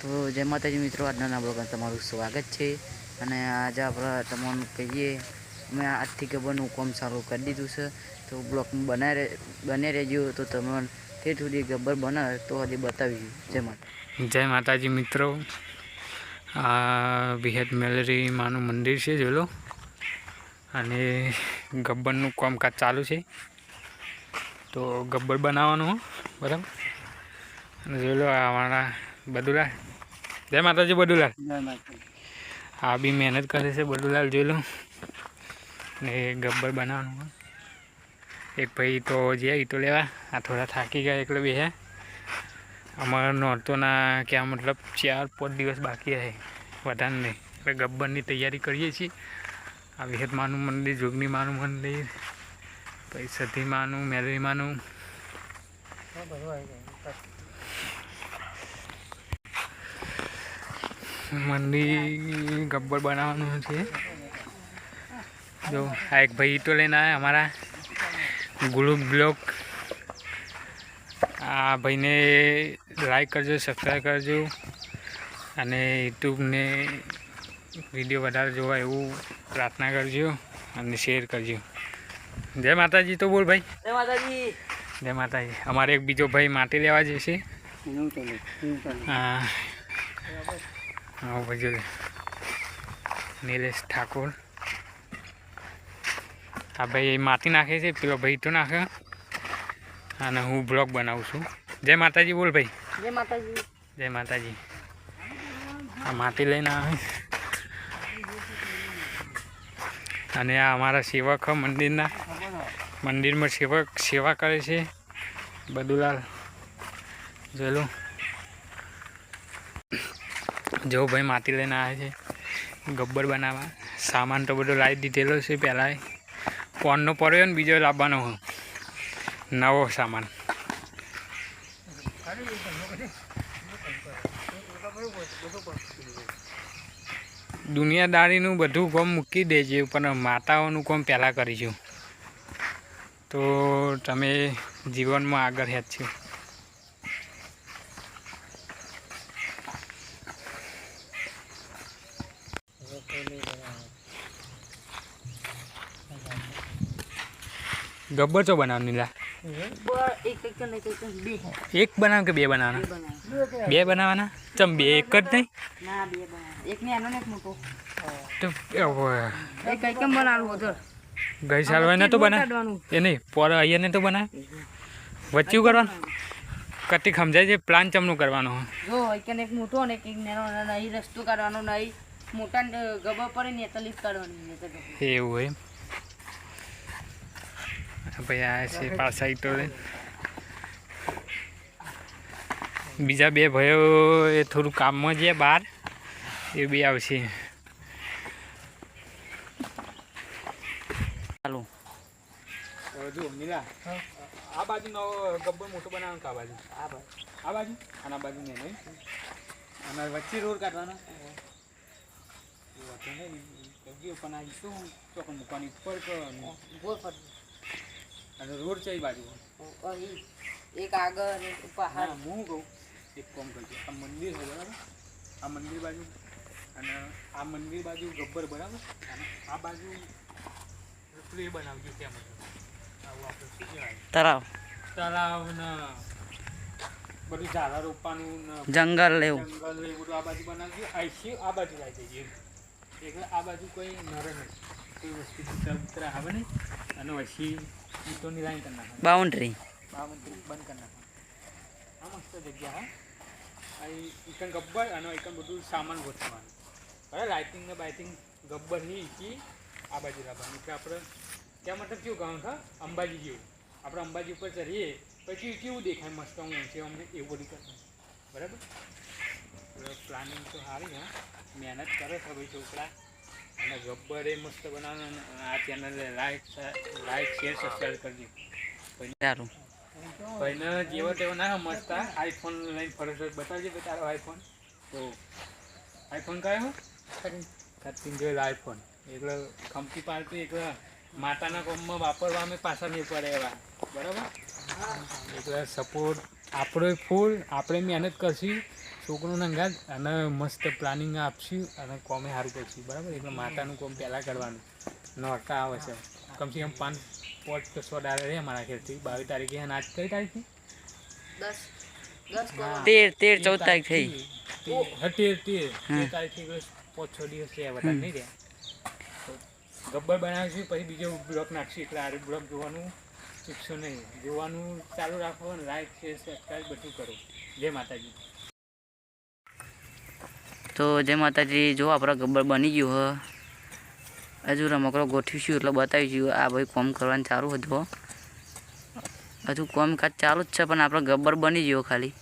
તો જય માતાજી મિત્રો, આજના બ્લોગમાં તમારું સ્વાગત છે. અને આજે આપણે તમને કહીએ અમે આજથી ગબ્બરનું કામ સારું કરી દીધું છે. તો બ્લોક બનાવી બને રહેજો. તો તમને તે સુધી ગબ્બર બનાવે તો હજી બતાવી જય માતા. જય માતાજી મિત્રો. આ વિહત મેલેરી માનું મંદિર છે જોલો અને ગબ્બરનું કામકાજ ચાલુ છે. તો ગબ્બર બનાવવાનું બરાબર? અને જોઈ લો અમારા બદુલાલ. જય માતાજી બદુલાલ. આ બી મહેનત કરે છે બદુલાલ જોઈ લો. ને ગબ્બર બનાવવાનું એક ભાઈ તો જ્યાં તો લેવા. આ થોડા થાકી ગયા એટલે બે અમારા નોરતોના ક્યાં મતલબ ચાર પાંચ દિવસ બાકી રહે. વધારે નહીં. એટલે ગબ્બરની તૈયારી કરીએ છીએ. આ વિહત માનું મંદિર જોગની માનું મંદિર પછી સતી માનું મંદિર ગબ્બર બનાવવાનું છે. જો આ એક ભાઈ ઈટો લઈને આવ્યા અમારા ગ્રુપ બ્લોક. આ ભાઈને લાઈક કરજો સબસ્ક્રાઈબ કરજો અને યુટ્યુબને વીડિયો વધારે જોવા એવું પ્રાર્થના કરજો અને શેર કરજો. જય માતાજી તો બોલ ભાઈ. જય માતાજી. જય માતાજી. અમારે એક બીજો ભાઈ માટી લેવા જશે. હા. હા ભાઈ નિલેશ ઠાકોર. આ ભાઈ માટી નાખે છે પેલો ભાઈ તો નાખે. અને હું બ્લોગ બનાવું છું. જય માતાજી બોલ ભાઈ. જય માતાજી. જય માતાજી. આ માટી લઈને આવે. અને આ અમારા સેવક મંદિરના. મંદિરમાં સેવક સેવા કરે છે. બદુલાલ. જોઈ લો. જો ભાઈ માટી લઈને આવે છે, ગબ્બર બનાવવા. સામાન તો બધો લાવી દીધેલો છે પહેલાં કોનનો પડ્યો ને બીજો લાવવાનો હું નવો સામાન. દુનિયાદારીનું બધું કોમ મૂકી દેજે, પણ માતાઓનું કોમ પહેલાં કરીશું. તો તમે જીવનમાં આગળ હેત છો. ગબ્બર તો બનાવની લા એક બનાવ કે બે બનાવવાના બે બનાવવાના ચમ બે એક જ નહીં? ગઈ સાલ તો બનાવે એ નહીં, પર અહીંયા તો બનાવે વચ્ચે કરવાનું? કતી સમજાય છે, પ્લાન ચમનું કરવાનો. જો એક એક મોટો ને એક નાનો અને અહીં રસ્તો કાઢવાનો નહીં મોટા ને ગબા પડે ને તલીફ કાઢવાની એવું એમ. ભાઈ આ છે પાછા ઈટો બીજા બે ભાઈઓ એ થોડું કામમાં છે બહાર. એ બી આવશે. ચાલો. જો મિલા. આ બાજુ નવો ગબ્બર મોટો બનાવવાનું આ બાજુ? આ આ બાજુ? અને આ બાજુ નહીં અને વચ્ચે રોડ કાઢવાનો. પણ આ શું ચોકન મૂકવાની ઉપર કે ગોળ પર અને રોડ છે એ બાજુ. એક આગળ અને પહાડ હું કહું એક કોમ કરજો. આ મંદિર છે બરાબર? આ મંદિર બાજુ. અને આ મંદિર બાજુ ગબ્બર બરાબર? અને આ બાજુ પેલું એ બનાવજો ત્યાં આવું આપણે શું કહેવાય? તળાવ. તળાવ ને બધું ઝાડા રોપવાનું જંગલ લેવું જંગલ લેવું એ બધું આ બાજુ બનાવજો. આઈસી આ બાજુ લાવી દેજો એટલે આ બાજુ કોઈ નરે નથી કોઈ વસ્તુ આવે નહીં. અને પછી ઈંટોની લાઈન કરી નાખવાની. બાઉન્ડ્રી. બાવન બંધ કરી નાખવાનું. આ મસ્ત જગ્યા હા. એકન ગબ્બર અને ઇકન બધું સામાન ગોઠવવાનું. બરાબર લાઇટિંગ ને બાઇટિંગ ગબ્બરની ઈકી આ બાજુ રાખવાની. કે આપણે ત્યાં મતલબ કેવું ગામ છે અંબાજી જેવું. આપણે અંબાજી ઉપર ચડીએ પછી કેવું દેખાય મસ્ત હું ઊંચે અમને એવું બધું કરવાનું. બરાબર? પ્લાનિંગ તો સારી હા. મહેનત કરે છે ભાઈ છોકરા. અને ગબ્બર એ મસ્ત બનાવવાનું અને આ channel like like share subscribe કરજો. સારું. ભાઈને જેવો તેવો ના મસ્તા આઈફોન લઈને ફરજ બતાવજે ભાઈ તારો આઈફોન તો આઈફોન કયો? થર્ટીન જોયેલો આઈફોન એટલે ખમતી પાર્ટી એટલે માતાના કોમમાં વાપરવા અમે પાછા નહીં પડે એવા. બરાબર? એટલે સપોર્ટ આપણે ફૂલ આપણે મહેનત કરશું છોકરોને અંગાત અને મસ્ત પ્લાનિંગ આપશું અને કોમે સારું કરશું બરાબર? એટલે માતાનું કોમ પહેલાં કરવાનું. નોરતા આવે છે. કમસે કમ પાંચ પાંચ કે સો ડાલર રહે મારા ખેરથી બાવીસ તારીખે અને આજ કઈ તારીખથી? તેર તેર ચૌદ તારીખ થઈ. તે- હા, તેર તેર. તારીખથી પાંચ છ દિવસ રહ્યા બધા નહીં રહ્યા ગબ્બર બનાવીશું પછી બીજો બ્લોક નાખશું એટલે આ બ્લોક જોવાનું. ચૂકશો નહીં. જોવાનું ચાલુ રાખો અને લાઈક શેર સબસ્ક્રાઈબ બધું કરો. જય માતાજી. તો જય માતાજી, જો આપણા ગબ્બર બની ગયું હ. હજુ રમકડો ગોઠવીશું એટલે બતાવીશું. આ ભાઈ કોમ કરવાનું ચાલુ હતું હજુ કોમ કાજ ચાલુ જ છે, પણ આપણો ગબ્બર બની ગયો ખાલી.